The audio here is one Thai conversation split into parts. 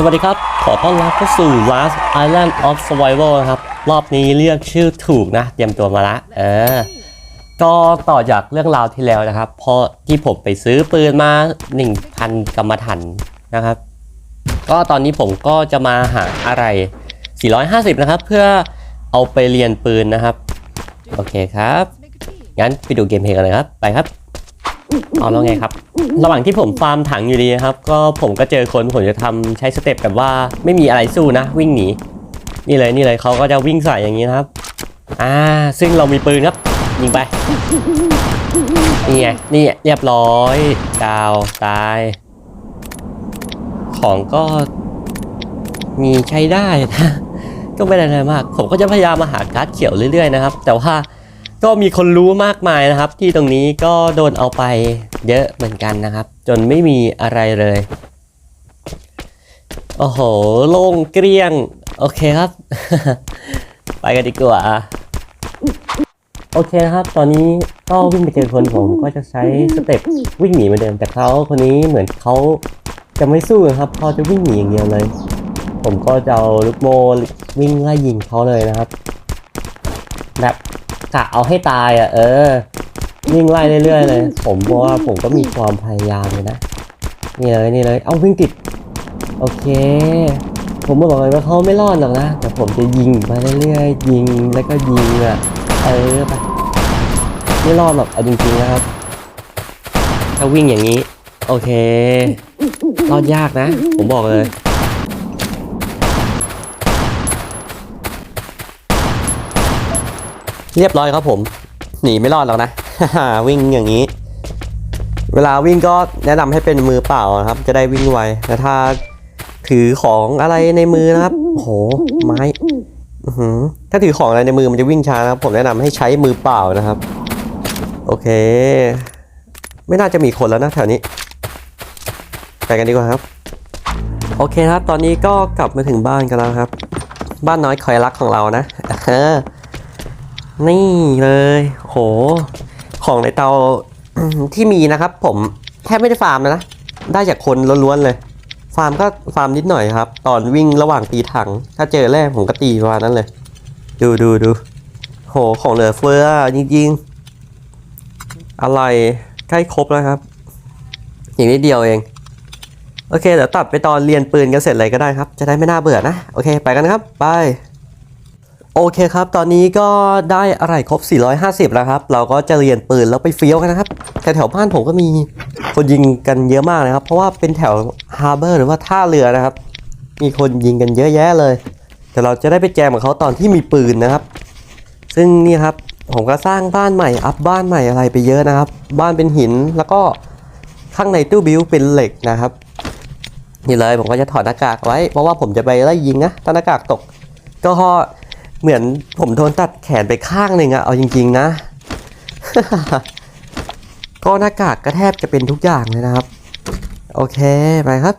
สวัสดีครับ ขอต้อนรับเข้าสู่ Last Island of Survival นะครับ รอบนี้เรียกชื่อถูกนะ เตรียมตัวมาละ เออ ก็ต่อจากเรื่องราวที่แล้วนะครับ เพราะที่ผมไปซื้อปืนมา 1,000 กรรมฐานนะครับ ก็ตอนนี้ผมก็จะมาหาอะไร 450 นะครับ เพื่อเอาไปเรียนปืนนะครับ โอเคครับ งั้นไปดูเกมเพลย์กันเลยครับ ไปครับ เอาแล้วไงครับ ระหว่างที่ผมฟาร์มถังอยู่ดีนะครับ ก็ผมก็เจอคนผมจะทำใช้สเต็ปแบบว่าไม่มีอะไรสู้นะ วิ่งหนี นี่เลยนี่เลยเขาก็จะวิ่งใส่อย่างนี้นะครับ อ่า ซึ่งเรามีปืนครับ ยิงไป นี่ไงนี่เรียบร้อยดาวตาย ของก็มีใช้ได้นะก็ไม่ได้อะไรมาก ผมก็จะพยายามมาหาการ์ดเขียวเรื่อยๆนะครับ แต่ว่า ก็มีคนรู้มากมายนะครับ ที่ตรงนี้ก็โดนเอาไปเยอะเหมือนกันนะครับ จนไม่มีอะไรเลย โอ้โห โล่งเกลี้ยง โอเคครับ ไปกันดีกว่า โอเคนะครับ ตอนนี้ก็วิ่งไปเจอคนผมก็จะใช้สเต็ปวิ่งหนีเหมือนเดิม แต่เขาคนนี้เหมือนเขาจะไม่สู้นะครับเขาจะวิ่งหนีอย่างเดียวเลย ผมก็จะเอาลูกโมวิ่งไล่ยิงเขาเลยนะครับแบบ กะเอาให้ตายอะ เออวิ่งไล่เรื่อยๆเลย ผมบอกว่าผมก็มีความพยายามเลยนะ นี่เลยนี่เลย เอาวิ่งติด โอเค ผมบอกเลยว่าเขาไม่รอดหรอกนะ แต่ผมจะยิงไปเรื่อยๆ ยิงแล้วก็ยิงอะ เออไปไม่รอดหรอกเอาจริงๆนะครับ ถ้าวิ่งอย่างนี้ โอเค รอดยากนะ ผมบอกเลย เรียบร้อยครับผม หนีไม่รอดหรอกนะวิ่งอย่างนี้ เวลาวิ่งก็แนะนำให้เป็นมือเปล่านะครับ จะได้วิ่งไวแต่ถ้าถือของอะไรในมือนะครับโอ้โหไม้ถ้าถือของอะไรในมือมันจะวิ่งช้านะครับผมแนะนำให้ใช้มือเปล่านะครับ โอเค ไม่น่าจะมีคนแล้วนะแถวนี้ไปกันดีกว่าครับ โอเคครับ ตอนนี้ก็กลับมาถึงบ้านกันแล้วครับ บ้านน้อยคอยรักของเรานะเออ นี่เลยโห ของในเตาที่มีนะครับ ผมแทบไม่ได้ฟาร์มเลยนะ ได้จากคนล้วนๆเลย ฟาร์มก็ฟาร์มนิดหน่อยครับ ตอนวิ่งระหว่างตีถัง ถ้าเจอแรกผมก็ตีประมาณนั้นเลย ดูดูดูโหของเหลือเฟือจริงๆ อะไรใกล้ครบแล้วครับอย่างนิดเดียวเอง โอเคเดี๋ยวตัดไปตอนเรียนปืนกันเสร็จเลยก็ได้ครับ จะได้ไม่น่าเบื่อนะ โอเค ไปกันครับ ไป โอเคครับ ตอนนี้ก็ได้อะไรครบ 450 แล้วครับ เราก็จะเรียนปืนแล้วไปเฟี้ยวกันนะครับ แถวแถวบ้านผมก็มีคนยิงกันเยอะมากเลยครับ เพราะว่าเป็นแถวฮาร์เบอร์หรือว่าท่าเรือนะครับ มีคนยิงกันเยอะแยะเลย แต่เราจะได้ไปแจมกับเขาตอนที่มีปืนนะครับ ซึ่งนี่ครับ ผมก็สร้างบ้านใหม่ อัพบ้านใหม่อะไรไปเยอะนะครับ บ้านเป็นหินแล้วก็ข้างในตู้บิวเป็นเหล็กนะครับ นี่เลยผมก็จะถอดหน้ากากไว้ เพราะว่าผมจะไปไล่ยิงนะถ้าหน้ากากตก ก็ เหมือนผมโดนตัดแขนไปข้างหนึ่งอะเอาจริง ๆ นะ ก็หน้ากากก็แทบจะเป็นทุกอย่างเลยนะครับ โอเค ไปครับ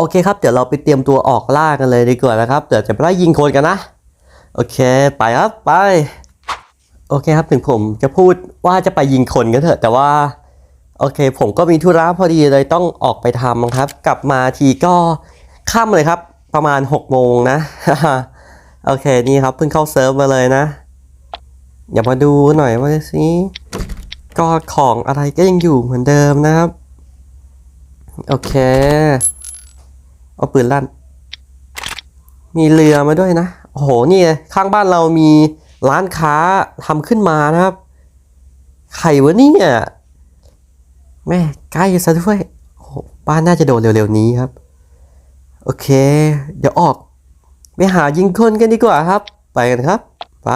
โอเคครับ เดี๋ยวเราไปเตรียมตัวออกล่ากันเลยดีกว่านะครับ เดี๋ยวจะไปไล่ยิงคนกันนะ โอเค ไปครับ ไป โอเคครับ ถึงผมจะพูดว่าจะไปยิงคนกันเถอะ แต่ว่า โอเค ผมก็มีธุระพอดีเลยต้องออกไปทำครับ กลับมาทีก็ค่ำเลยครับ ประมาณ6โมงนะ โอเค นี่ครับ เพิ่งเข้าเซิร์ฟมาเลยนะอย่ามาดูหน่อยว่าสิก็ของอะไรก็ยังอยู่เหมือนเดิมนะครับ โอเค เอาปืนลั่น มีเรือมาด้วยนะ โอ้โห นี่ข้างบ้านเรามีร้านค้าทำขึ้นมานะครับ ไข่วะเนี่ยแม่ใกล้ซะด้วยโอ้บ้านน่าจะโดนเร็วๆนี้ครับ โอเค เดี๋ยวออก ไปหายิงคนกันดีกว่าครับ ไปกันครับ ไป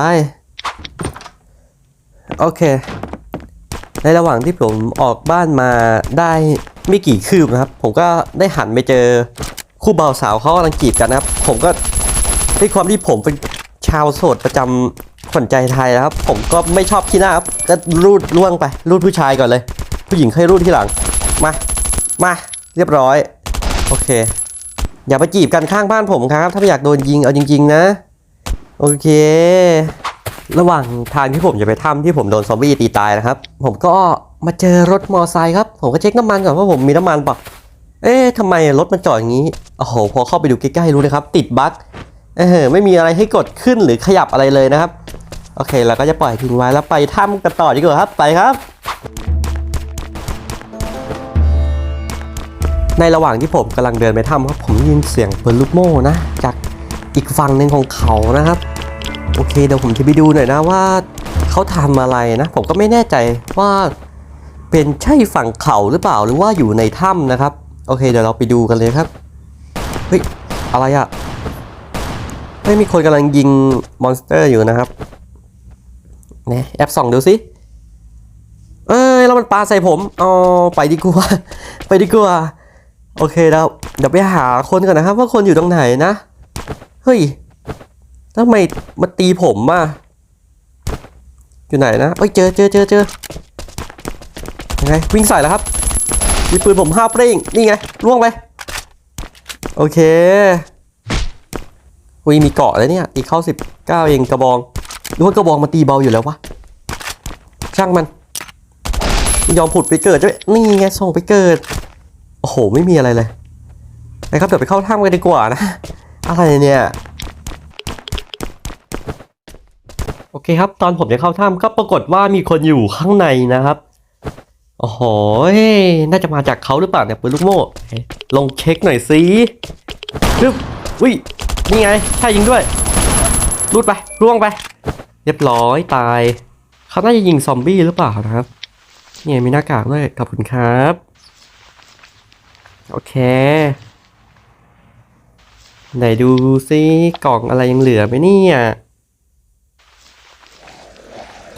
โอเค ในระหว่างที่ผมออกบ้านมาได้ไม่กี่คืบนะครับ ผมก็ได้หันไปเจอ คู่บ่าวสาวเขากำลังจีบกันนะครับ ผมก็ด้วยความที่ผมเป็นชาวโสดประจำขวัญใจไทยนะครับ ผมก็ไม่ชอบขี้หน้าครับก็รูดล่วงไป รูดผู้ชายก่อนเลย ผู้หญิงค่อยรูดที่หลัง มา มาเรียบร้อย โอเค อย่าไปจีบกันข้างบ้านผมครับ ถ้าไม่อยากโดนยิงเอาจริง ๆ นะ โอเค ระหว่างทางที่ผมจะไปถ้ำที่ผมโดนซอมบี้ตีตายนะครับ ผมก็มาเจอรถมอไซค์ครับ ผมก็เช็คน้ำมันก่อนว่าผมมีน้ำมันปะ เอ๊ะทำไมรถมันจอดอย่างนี้ โอ้โห พอเข้าไปดูใกล้ๆรู้เลยครับ ติดบั๊กเออไม่มีอะไรให้กดขึ้นหรือขยับอะไรเลยนะครับ โอเค เราก็จะปล่อยทิ้งไว้แล้วไปถ้ำกันต่อดีกว่าครับ ไปครับ ในระหว่างที่ผมกำลังเดินไปถ้ำครับ ผมยินเสียงปืนลูกโม่นะ จากอีกฝั่งหนึ่งของเขานะครับ โอเค เดี๋ยวผมจะไปดูหน่อยนะว่าเขาทำอะไรนะ ผมก็ไม่แน่ใจว่าเป็นใช่ฝั่งเขาหรือเปล่าหรือว่าอยู่ในถ้ำนะครับ โอเค เดี๋ยวเราไปดูกันเลยครับ เฮ้ย อะไรอะไม่มีคนกำลังยิงมอนสเตอร์อยู่นะครับเนี่ยแอปส่องดูสิเอ้ยแล้วมันปาใส่ผมอ๋อไปดีกว่า ไปดีกว่า โอเคแล้วเดี๋ยวไปหาคนก่อนนะครับ ว่าคนอยู่ตรงไหนนะ เฮ้ยทำไมมาตีผมอะอยู่ไหนนะเอ้ยเจอเจอเจอเจอยังไงวิ่งใส่แล้วครับ มีปืนผมห้าเปร่งนี่ไงล่วงไป โอเควีมีเกาะแล้วเนี่ย อีกเข้าสิบเก้าเองกระบองหรือว่ากระบองมาตีเบาอยู่แล้ววะ ช่างมัน ยอมผุดไปเกิดด้วยนี่ไงส่งไปเกิด โอ้โห ไม่มีอะไรเลยไปครับเดี๋ยวไปเข้าถ้ำกันดีกว่านะ อะไรเนี่ย โอเคครับ ตอนผมจะเข้าถ้ำก็ปรากฏว่ามีคนอยู่ข้างในนะครับ โอ้โห น่าจะมาจากเขาหรือเปล่าเนี่ยปืนลูกโม่ ลองเช็คหน่อยสิปึ๊บอุ้ย นี่ไงใช่ยิงด้วย รูดไป ร่วงไป เรียบร้อยตาย เขาน่าจะยิงซอมบี้หรือเปล่านะครับ เนี่ยมีหน้ากากด้วยขอบคุณครับ โอเค ไหนดูซิกล่องอะไรยังเหลือไหมเนี่ย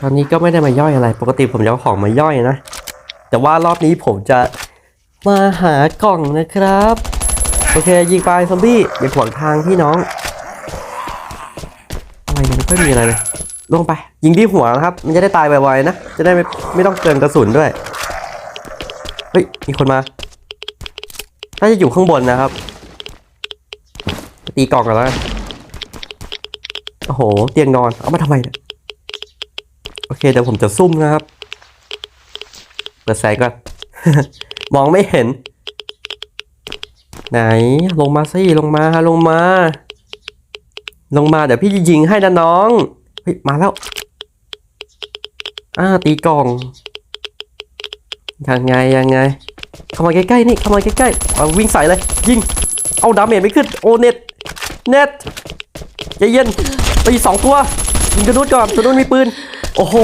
ตอนนี้ก็ไม่ได้มาย่อยอะไร ปกติผมจะเอาของมาย่อยนะ แต่ว่ารอบนี้ผมจะมาหากล่องนะครับ โอเคยิงไปซอมบี้อย่าขวางทางพี่น้องอะไรเนี่ยไม่ค่อยมีอะไรเลยลงไป ยิงที่หัวนะครับ มันจะได้ตายไวๆนะ จะได้ไม่ไม่ต้องเกินกระสุนด้วย เฮ้ย มีคนมาน่าจะอยู่ข้างบนนะครับ ตีกล่องกันแล้วโอ้โห เตียงนอน เอามาทำไมเนี่ย โอเค เดี๋ยวผมจะซุ่มนะครับ เปิดแสงก่อน มองไม่เห็น ไหนลงมาสิลงมาลงมา ลงมาเดี๋ยวพี่จะยิงให้นะน้องเฮ้ยมาแล้วอ่าตีกล่องยังไงยังไง เข้ามาใกล้ๆนี่เข้ามาใกล้ๆเอาวิ่งใส่เลย ยิง เอาดาเมจไม่ขึ้นโอเน็ตเน็ตใจเย็นไปสองตัวยิงตัวนู้นก่อนตัวนู้นมีปืน โอ้โห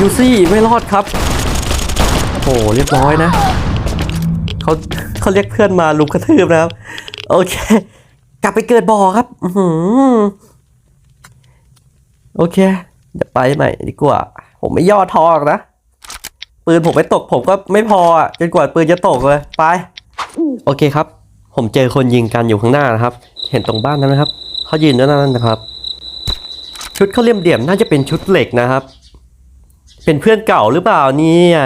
ยูซี่ไม่รอดครับ หเรียบร้อยนะเขาเขาเรียกเพื่อนมาลุมกระทืบนะครับ โอเค กลับไปเกิดบ่อครับอือโอเคเดี๋ยวไปใหม่ดีกว่า ผมไม่ย่อท้อหรอกนะปืนผมไม่ตกผมก็ไม่พออะจนกว่าปืนจะตกเลยไป โอเคครับ ผมเจอคนยิงกันอยู่ข้างหน้านะครับ เห็นตรงบ้านนั้นนะครับเขายืนด้านนั้นนะครับ ชุดเขาเลี่ยมเดี่ยมน่าจะเป็นชุดเหล็กนะครับ เป็นเพื่อนเก่าหรือเปล่าเนี่ย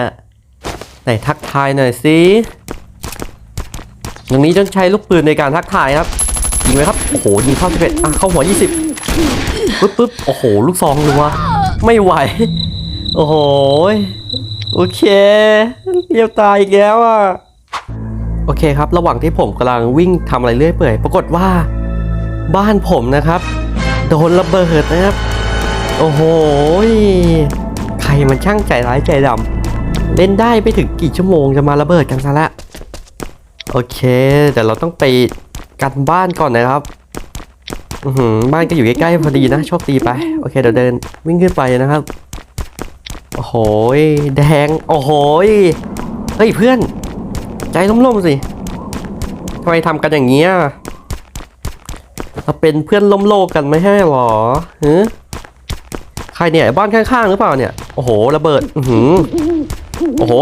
ไหนทักทายหน่อยสิอย่างนี้ต้องใช้ลูกปืนในการทักทายครับยิงไหมครับโอ้โหยิงเข้าสิบเอ็ดอะเข้าหัวยี่สิบปึ๊บปึ๊บโอ้โห ลูกซองรัวไม่ไหว โอ้โหโอเคเรียบตายอีกแล้วอะโอเคครับ ระหว่างที่ผมกำลังวิ่งทำอะไรเรื่อยเปื่อยปรากฏว่า บ้านผมนะครับโดนระเบิดนะครับ โอ้โหใครมันช่างใจร้ายใจดำ เล่นได้ไม่ถึงกี่ชั่วโมงจะมาระเบิดกันซะละโอเคเดี๋ยวเราต้องไปกันบ้านก่อนนะครับอืบ้านก็อยู่ใกล้ๆพอดีนะโชคดีไปโอเคเดี๋ยวเดินวิ่งขึ้นไปนะครับโอ้โหแดงโอ้โหเฮ้ยเพื่อน ใจร่มๆสิทำไมทำกันอย่างเงี้ยเราเป็นเพื่อนล้มโลกกันไม่ใช่หรอฮึใครเนี่ยบ้านข้างๆหรือเปล่าเนี่ยโอ้โหระเบิด อือหือ โอ้โห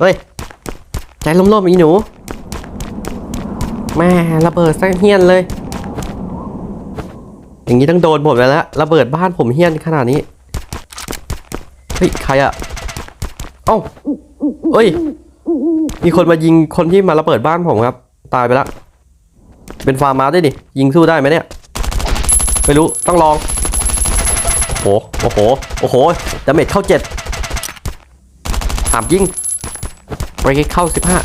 เฮ้ย ใจล้มๆอีหนู แม่ระเบิดซะเฮี้ยนเลย อย่างนี้ต้องโดนหมดไปแล้วระเบิดบ้านผมเฮี้ยนขนาดนี้ เฮ้ย ใครอะเอ้าเฮ้ย มีคนมายิงคนที่มาระเบิดบ้านผมครับ ตายไปแล้วเป็นฟาร์มาด้วยดิ ยิงสู้ได้ไหมเนี่ย ไม่รู้ ต้องลอง โอ้โห โอ้โห โอ้โหดาเมจเข้าเจ็ด ถามยิงเบรกเข้าสิบห้า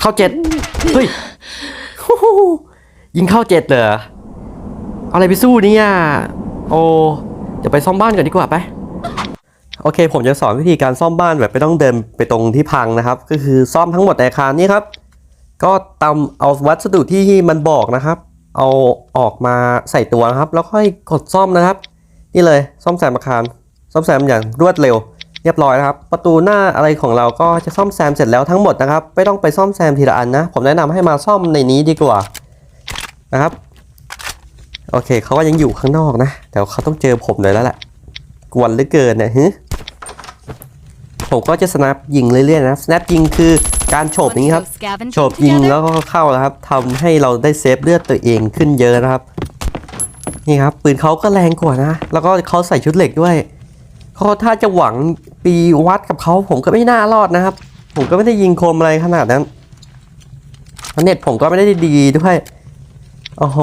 เข้าเจ็ดเฮ้ยยิงเข้าเจ็ดเลยเอาอะไรไปสู้เนี่ยโอ้เดี๋ยวไปซ่อมบ้านก่อนดีกว่าไปโอเค ผมจะสอนวิธีการซ่อมบ้านแบบไม่ต้องเดินไปตรงที่พังนะครับ ก็คือซ่อมทั้งหมดในอาคารนี้ครับ ก็ตามเอาวัสดุที่มันบอกนะครับ เอาออกมาใส่ตัวนะครับ แล้วค่อยกดซ่อมนะครับ นี่เลยซ่อมแซมอาคารซ่อมแซมอย่างรวดเร็ว เรียบร้อยนะครับ ประตูหน้าอะไรของเราก็จะซ่อมแซมเสร็จแล้วทั้งหมดนะครับ ไม่ต้องไปซ่อมแซมทีละอันนะ ผมแนะนำให้มาซ่อมในนี้ดีกว่านะครับ โอเคเขาก็ยังอยู่ข้างนอกนะแต่เขาต้องเจอผมเลยแล้วแหละกวนเหลือเกินนะฮึผมก็จะสนับยิงเรื่อยๆนะสนับยิงคือการโฉบนี้ครับโฉบยิงแล้วก็เข้าแล้วครับทำให้เราได้เซฟเลือดตัวเองขึ้นเยอะนะครับ นี่ครับปืนเขาก็แรงกว่านะ แล้วก็เขาใส่ชุดเหล็กด้วยเขาถ้าจะหวัง ปีวัดกับเขาผมก็ไม่น่ารอดนะครับ ผมก็ไม่ได้ยิงคมอะไรขนาดนั้นเน็ตผมก็ไม่ได้ดีด้วยโอ้โห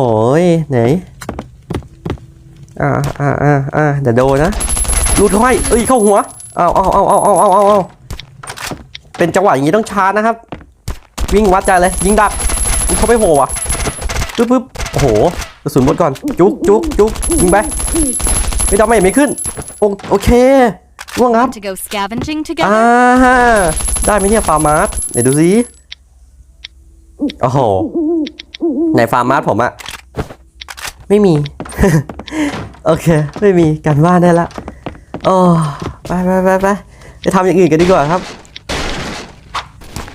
ไหนอ่าอ่าอ่าอ่าเดี๋ยวโดนนะรูดเข้าให้เอ้ยเข้าหัวเอาเอาเอาเอาเอาเอาเอาเอาเป็นจังหวะอย่างนี้ต้องชาร์จนะครับ วิ่งวัดใจเลยยิงดักเขาไม่โหว่ะปึ๊บปึ๊บโอ้โหกระสุนหมดก่อน จุกจุกจุกยิงไปไม่ดาเมจไม่ขึ้น โอโอเค ร่วงครับ Want to go scavenging อ่า together? ได้ไหมเนี่ยฟาร์มาร์สไหนดูสิโอ้โหไหนฟาร์มาร์สผมอะไม่มี โอเค ไม่มีกันว่านได้ละโอ้ไปไปไปไปไปทำอย่างอื่นกันดีกว่าครับ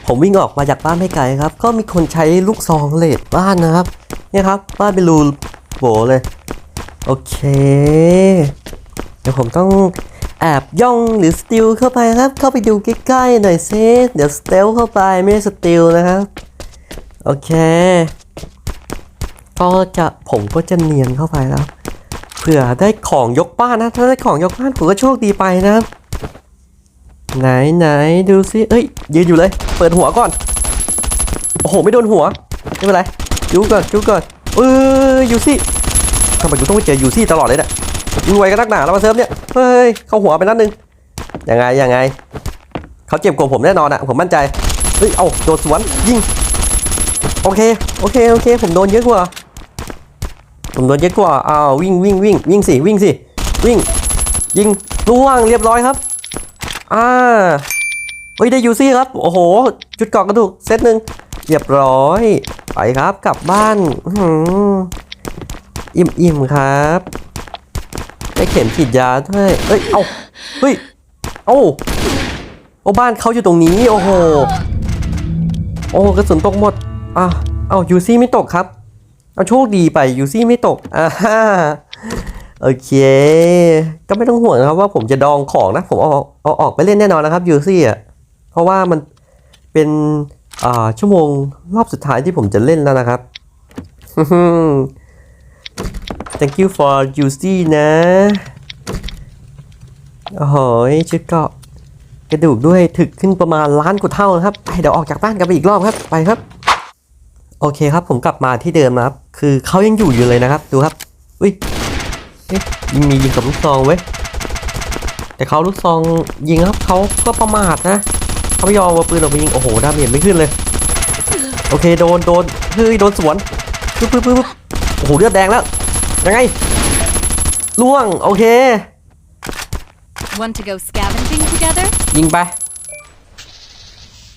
ผมวิ่งออกมาจากบ้านไม่ไกลครับ ก็มีคนใช้ลูกซองเลดบ้านนะครับ เนี่ยครับ บ้านเป็นรูโบเลย โอเค เดี๋ยวผมต้อง แอบย่องหรือสติลเข้าไปครับ เข้าไปดูใกล้ๆหน่อยซิเดี๋ยวสเตลเข้าไปไม่ได้สติลนะครับ โอเค ก็จะผมก็จะเนียนเข้าไปแล้วเผื่อได้ของยกบ้านนะ ถ้าได้ของยกบ้านผมก็โชคดีไปนะครับ ไหนไหนดูซิเอ้ยยืนอยู่เลย เปิดหัวก่อน โอ้โห ไม่โดนหัว ไม่เป็นไรยูก่อนยูก่อนเอ้ยยูซี่ทำไมกูต้องไปเจอยูซี่ตลอดเลยเนี่ย ยิงไวกันนักหนาแล้วมาเซิร์ฟเนี่ย เฮ้ย เข้าหัวไปนัดหนึง ยังไง ยังไง เขาเจ็บกว่าผมแน่นอนอะผมมั่นใจ เฮ้ย เอาโดดสวน ยิง โอเค โอเค โอเค ผมโดนเยอะกว่า ผมโดนเยอะกว่าอ้าววิ่งวิ่งวิ่งวิ่งสิ วิ่งสิ วิ่ง ยิงล่วงเรียบร้อยครับ อ่าเฮ้ยได้ยูซี่ครับ โอ้โห จุดเกาะกระดูกเซตหนึ่งเรียบร้อย ไปครับ กลับบ้านอิ่มอิ่มครับ ได้เข็มฉีดยาด้วยเอ้ย เอาเฮ้ย เอ้าโอ้บ้านเขาอยู่ตรงนี้ โอ้โห โอ้กระสุนตกหมด อะ เอายูซี่ไม่ตกครับ เอาโชคดีไปยูซี่ไม่ตก อ่าฮ่าโอเค ก็ไม่ต้องห่วงนะครับว่าผมจะดองของนะ ผมเอาเอาออกไปเล่นแน่นอนนะครับยูซี่อะ เพราะว่ามันเป็นอ่าชั่วโมงรอบสุดท้ายที่ผมจะเล่นแล้วนะครับ thank you for juicy นะ โอ้โหชุดเกาะกระดูกด้วยถึกขึ้นประมาณล้านกว่าเท่านะครับไปเดี๋ยวออกจากบ้านกันไปอีกรอบครับ ไปครับ โอเคครับผมกลับมาที่เดิมนะครับ คือเขายังอยู่อยู่เลยนะครับ ดูครับ อุ้ยเอ๊ะยิงมียิงกับลูกซองเว้ย แต่เขาลูกซองยิงครับเขาก็ประมาทนะเขาไม่ยอมเอาปืนออกมายิง โอ้โหดาเมจไม่ขึ้นเลย โอเคโดนโดนเฮ้ยโดนสวนปึ๊บปึ๊บปึ๊บปึ๊บโอ้โหเลือดแดงแล้ว ยังไงล่วง โอเค Want to go scavenging together? ยิงไป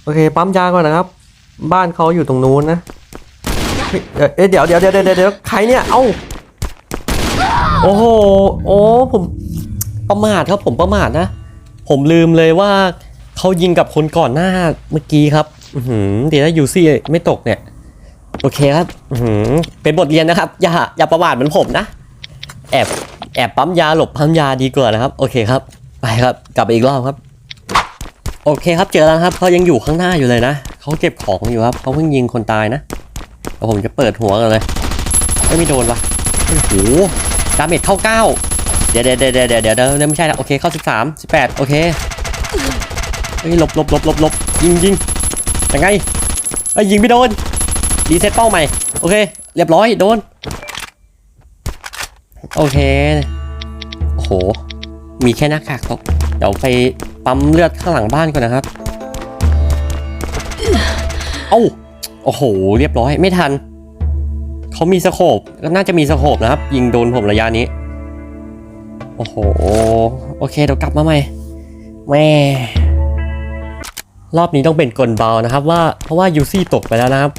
โอเค ปั๊มยาก่อนนะครับ บ้านเขาอยู่ตรงนู้นนะเฮ้ยเอ่อเอ๊ะเดี๋ยวเดี๋ยวเดี๋ยวเดี๋ยวเดี๋ยวใครเนี่ย เอ้า โอ้โห โอ้ ผมประมาทครับผมประมาทนะ ผมลืมเลยว่าเขายิงกับคนก่อนหน้าเมื่อกี้ครับ อือหือเดี๋ยวถ้ายูซี่ไม่ตกเนี่ย โอเคครับหือเป็นบทเรียนนะครับ อย่าอย่าประมาทเหมือนผมนะ แอบแอบปั๊มยาหลบปั๊มยาดีกว่านะครับ โอเคครับ ไปครับ กลับไปอีกรอบครับ โอเคครับเจอแล้วครับเขายังอยู่ข้างหน้าอยู่เลยนะเขาเก็บของอยู่ครับเขาเพิ่งยิงคนตายนะเดี๋ยวผมจะเปิดหัวกันเลยไม่มีโดนวะโอ้โหดาเมจเข้าเก้าเดี๋ยวเดี๋ยวเดี๋ยวเดี๋ยวเดี๋ยวเดี๋ยวไม่ใช่ละโอเคเข้าสิบสามสิบแปดโอเคเฮ้ยหลบหลบหลบหลบหลบยิงยิงยังไงเอ้ยยิงไม่โดน รีเซ็ตเป้าใหม่ โอเค เรียบร้อยโดน โอเค โอ้โห มีแค่หน้ากากตก เดี๋ยวไปปั๊มเลือดข้างหลังบ้านก่อนนะครับ เอ้า โอ้โห เรียบร้อย ไม่ทัน เขามีสโคปก็น่าจะมีสโคปนะครับ ยิงโดนผมระยะนี้ โอ้โห โอเค เดี๋ยวกลับมาใหม่ แม่รอบนี้ต้องเป็นกลเบานะครับว่าเพราะว่ายูซี่ตกไปแล้วนะครับ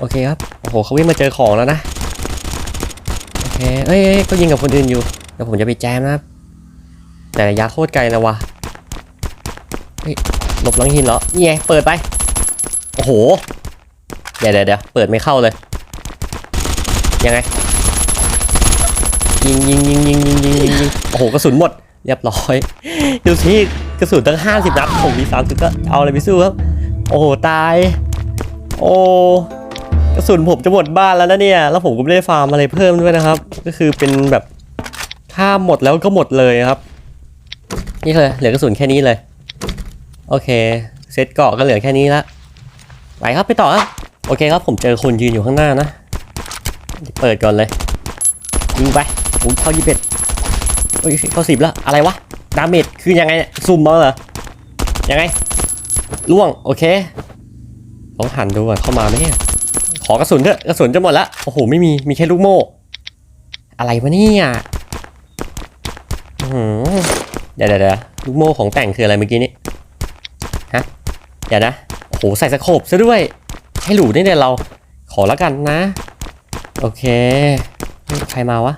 โอเคครับ โอ้โหเขาวิ่งมาเจอของแล้วนะ โอเคเอ้ยเอ้ยก็ยิงกับคนอื่นอยู่เดี๋ยวผมจะไปแจมนะครับ แต่ระยะโคตรไกลนะวะหลบหลังหินเหรอ นี่ไง เปิดไป โอ้โห เดี๋ยวเดี๋ยวเดี๋ยวเปิดไม่เข้าเลย ยังไง ยิงยิงยิงยิงยิงยิงยิงยิงโอ้โห กระสุนหมด เรียบร้อย ดูสิกระสุนตั้งห้าสิบนัดผมมีสามสิบก็เอาอะไรไปสู้ครับ โอ้โห ตาย โอ้ กระสุนผมจะหมดบ้านแล้วนะเนี่ย แล้วผมก็ไม่ได้ฟาร์มอะไรเพิ่มด้วยนะครับ ก็คือเป็นแบบถ้าหมดแล้วก็หมดเลยครับ นี่เลยเหลือกระสุนแค่นี้เลย โอเค เซตเกาะก็เหลือแค่นี้ละไปครับไปต่อครับโอเคครับผมเจอคนยืนอยู่ข้างหน้านะ เปิดก่อนเลยยิงไปโอ้เข้ายี่สิบเอ็ดโอ้ยเข้าสิบแล้วอะไรวะดาเมจคือยังไงซุ่มมาเหรอยังไงล่วงโอเคลองหันดูก่อนเข้ามาไหมเนี่ย อกระสุนเถอะกระสุนจะหมดละโอ้โหไม่มีมีแค่ลูกโม่อะไรวะเนี่ยเดี๋ยวเดี๋ยวเดี๋ยวลูกโม่ของแต่งคืออะไรเมื่อกี้นี้ฮะเดี๋ยวนะโอ้โหใส่สโคปซะด้วย ให้หลูได้เนี่ยเราขอล้วกันนะ โอเค ใครมาวะ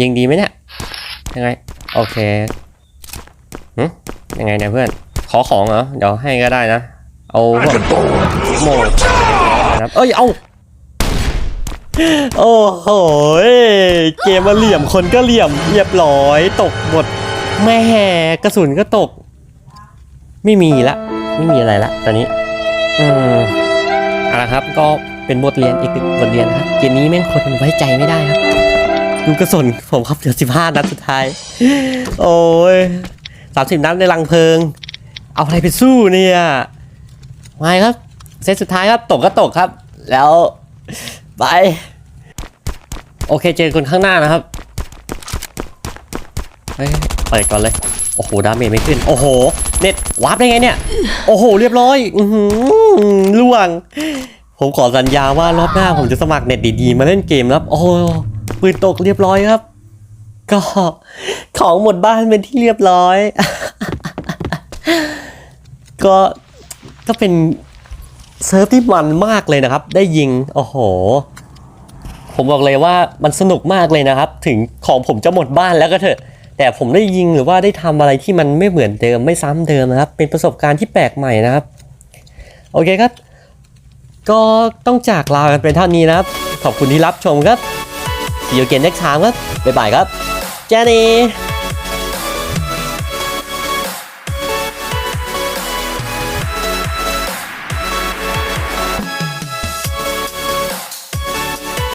ยิงดีไหมเนี่ยยังไงโอเคหึยังไงเนี่ยเพื่อน ขอของเหรอเดี๋ยวให้ก็ได้นะ เอาพวกโม นะครับ เอ้ย เอาโอ้โห เกมมาเหลี่ยมคนก็เหลี่ยมเรียบร้อย ตกหมดแม่กระสุนก็ตก ไม่มีละ ไม่มีอะไรละตอนนี้ อืมเอาละครับ ก็เป็นบทเรียนอีกบทเรียนนะครับ เกมนี้แม่งคนมันไว้ใจไม่ได้ครับ ดูกระสุนผมครับเหลือสิบห้านัดสุดท้าย โอ้ยสามสิบนัดในลังเพลิง เอาอะไรไปสู้เนี่ย ไม่ครับ เซตสุดท้ายครับตกก็ตกครับ แล้วไปโอเคเจอคนข้างหน้านะครับเฮ้ยเปิดก่อนเลย โอ้โห ดาเมจไม่ขึ้น โอ้โห เน็ตวาร์ปได้ไงเนี่ย โอ้โห เรียบร้อย อือล่วง ผมขอสัญญาว่ารอบหน้าผมจะสมัครเน็ตดีๆ มาเล่นเกมแล้วโอ้ปืนตกเรียบร้อยครับ ก็ของหมดบ้านเป็นที่เรียบร้อย ก็ก็เป็น เซิร์ฟที่มันมากเลยนะครับ ได้ยิง โอ้โห ผมบอกเลยว่ามันสนุกมากเลยนะครับ ถึงของผมจะหมดบ้านแล้วก็เถอะ แต่ผมได้ยิงหรือว่าได้ทำอะไรที่มันไม่เหมือนเดิมไม่ซ้ำเดิมนะครับ เป็นประสบการณ์ที่แปลกใหม่นะครับ โอเคครับ ก็ต้องจากลากันเป็นเท่านี้นะครับ ขอบคุณที่รับชมครับ See you again next time ครับ บ๊ายบายครับเจนี่